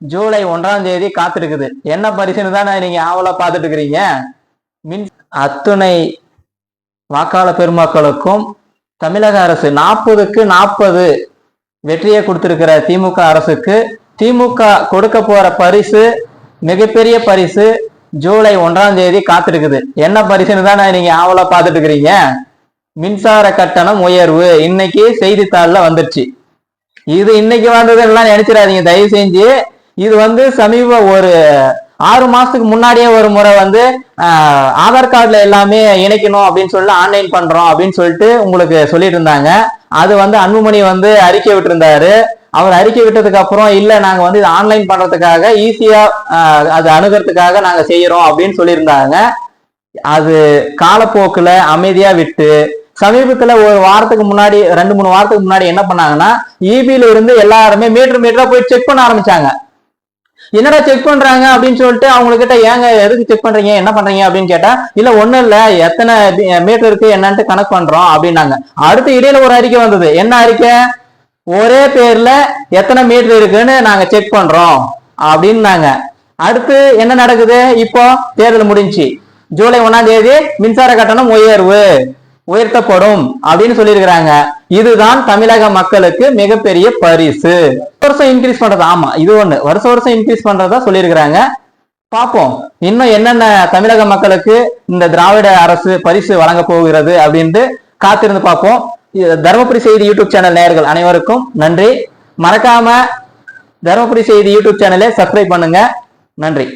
ஜூலை ஒன்றாம் தேதி காத்திருக்குது. என்ன பரிசுன்னு தானே நீங்க ஆவலா பார்த்துட்டு இருக்கிறீங்க மின் அத்துணை வாக்காள பெருமக்களுக்கும் தமிழக அரசு நாற்பதுக்கு நாற்பது வெற்றியை கொடுத்திருக்கிற திமுக அரசுக்கு திமுக கொடுக்க போற பரிசு மிகப்பெரிய பரிசு ஜூலை ஒன்றாம் தேதி காத்திருக்குது. என்ன பரிசுன்னு தானே நீங்க ஆவலா பார்த்துட்டு இருக்கிறீங்க மின்சார கட்டணம் உயர்வு. இன்னைக்கு செய்தித்தாள்ல வந்துருச்சு. இது இன்னைக்கு வந்ததெல்லாம் நினைச்சிடாதீங்க. தயவு செஞ்சு இது வந்து சமீப ஒரு ஆறு மாசத்துக்கு முன்னாடியே ஒரு முறை வந்து ஆதார் கார்டில் எல்லாமே இணைக்கணும் அப்படின்னு சொல்லி ஆன்லைன் பண்றோம் அப்படின்னு சொல்லிட்டு உங்களுக்கு சொல்லிட்டு இருந்தாங்க. அது வந்து அன்புமணி வந்து அறிக்கை விட்டுருந்தாரு. அவர் அறிக்கை விட்டதுக்கு அப்புறம் இல்ல நாங்க வந்து இது ஆன்லைன் பண்றதுக்காக ஈஸியா அது அணுகிறதுக்காக நாங்க செய்யறோம் அப்படின்னு சொல்லியிருந்தாங்க. அது காலப்போக்குல அமைதியா விட்டு சமீபத்துல ஒரு வாரத்துக்கு முன்னாடி ரெண்டு மூணு வாரத்துக்கு முன்னாடி என்ன பண்ணாங்கன்னா இபியில இருந்து எல்லாருமே மீட்டர் மீட்டரா போய் செக் பண்ண ஆரம்பிச்சாங்க. என்னடா செக் பண்றாங்க அப்படின்னு சொல்லிட்டு அவங்க கிட்ட ஏங்க எதுக்கு செக் பண்றீங்க? என்ன பண்றீங்க? அப்படின்னு கேட்டா இல்ல ஒண்ணும் இல்ல. எத்தனை மீட்டர் இருக்கு? என்னன்ட்டு கணக்கு பண்றோம். அப்படின்னாங்க. அடுத்து இடையில ஒரு அறிக்கை வந்தது. என்ன அறிக்கை? ஒரே பேர்ல எத்தனை மீட்டர் இருக்குன்னு நாங்க செக் பண்றோம். அப்படின்னாங்க. அடுத்து என்ன நடக்குது? இப்போ தேர்தல் முடிஞ்சுச்சு ஜூலை ஒன்னாம் தேதி மின்சார கட்டணம் உயர்வு உயர்த்தப்படும் அப்படின்னு சொல்லியிருக்கிறாங்க. இதுதான் தமிழக மக்களுக்கு மிகப்பெரிய பரிசு. வருஷம் இன்க்ரீஸ் பண்றது ஆமா இது ஒண்ணு. வருஷம் வருஷம் இன்க்ரீஸ் பண்றதா சொல்லியிருக்கிறாங்க. பார்ப்போம். இன்னும் என்னென்ன தமிழக மக்களுக்கு இந்த திராவிட அரசு பரிசு வழங்க போகிறது அப்படின்ட்டு காத்திருந்து பார்ப்போம். இது தருமபுரி செய்தி யூடியூப் சேனல் நேயர்கள் அனைவருக்கும் நன்றி. மறக்காம தருமபுரி செய்தி யூடியூப் சேனலை சப்ஸ்கிரைப் பண்ணுங்க. நன்றி.